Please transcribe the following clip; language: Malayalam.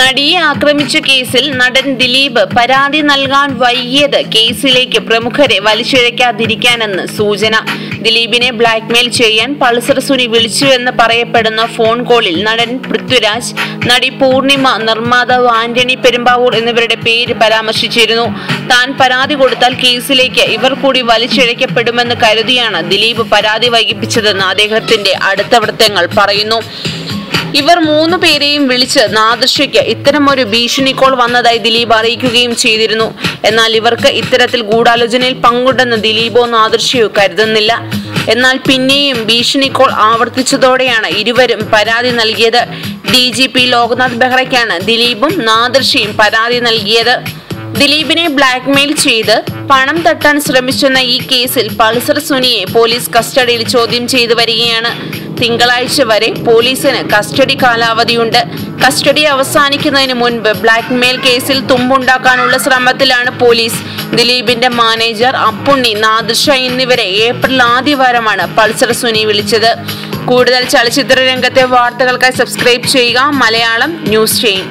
നടിയെ ആക്രമിച്ച കേസിൽ നടൻ ദിലീപ് പരാതി നൽകാൻ വൈകിയത് കേസിലേക്ക് പ്രമുഖരെ വലിച്ചിഴയ്ക്കാതിരിക്കാനെന്ന് സൂചന. ദിലീപിനെ ബ്ലാക്ക്മെയിൽ ചെയ്യാൻ പൾസർ സുനി വിളിച്ചുവെന്ന് പറയപ്പെടുന്ന ഫോൺ കോളിൽ നടൻ പൃഥ്വിരാജ് നടി പൂർണിമ നിർമ്മാതാവ് ആന്റണി പെരുമ്പാവൂർ എന്നിവരുടെ പേര് പരാമർശിച്ചിരുന്നു. താൻ പരാതി കൊടുത്താൽ കേസിലേക്ക് ഇവർ കൂടി വലിച്ചിഴയ്ക്കപ്പെടുമെന്ന് കരുതിയാണ് ദിലീപ് പരാതി വൈകിപ്പിച്ചതെന്ന് അദ്ദേഹത്തിന്റെ അടുത്ത വൃത്തങ്ങൾ പറയുന്നു. ഇവർ മൂന്ന് പേരെയും വിളിച്ച് നാദൃശ്യയ്ക്ക് ഇത്തരമൊരു ഭീഷണി കോൾ വന്നതായി ദിലീപ് അറിയിക്കുകയും ചെയ്തിരുന്നു. എന്നാൽ ഇവർക്ക് ഇത്തരത്തിൽ ഗൂഢാലോചനയിൽ പങ്കുണ്ടെന്ന് ദിലീപോ നാദൃശ്യോ കരുതുന്നില്ല. എന്നാൽ പിന്നെയും ഭീഷണി കോൾ ആവർത്തിച്ചതോടെയാണ് ഇരുവരും പരാതി നൽകിയത്. ഡി ജി പി ലോക്നാഥ് ബെഹ്റയ്ക്കാണ് ദിലീപും നാദൃശ്യയും പരാതി നൽകിയത്. ദിലീപിനെ ബ്ലാക്ക്മെയിൽ ചെയ്ത് പണം തട്ടാൻ ശ്രമിച്ചെന്ന ഈ കേസിൽ പൾസർ സുനിയെ പോലീസ് കസ്റ്റഡിയിൽ ചോദ്യം ചെയ്തു വരികയാണ്. തിങ്കളാഴ്ച വരെ പോലീസിന് കസ്റ്റഡി കാലാവധിയുണ്ട്. കസ്റ്റഡി അവസാനിക്കുന്നതിന് മുൻപ് ബ്ലാക്ക്മെയിൽ കേസിൽ തുമ്പുണ്ടാക്കാനുള്ള ശ്രമത്തിലാണ് പോലീസ്. ദിലീപിന്റെ മാനേജർ അപ്പുണ്ണി നാദിർഷ എന്നിവരെ ഏപ്രിൽ ആദ്യവാരമാണ് പൾസർ സുനി വിളിച്ചത്. കൂടുതൽ ചലച്ചിത്ര രംഗത്തെ വാർത്തകൾക്കായി സബ്സ്ക്രൈബ് ചെയ്യുക. Malayalam news channel.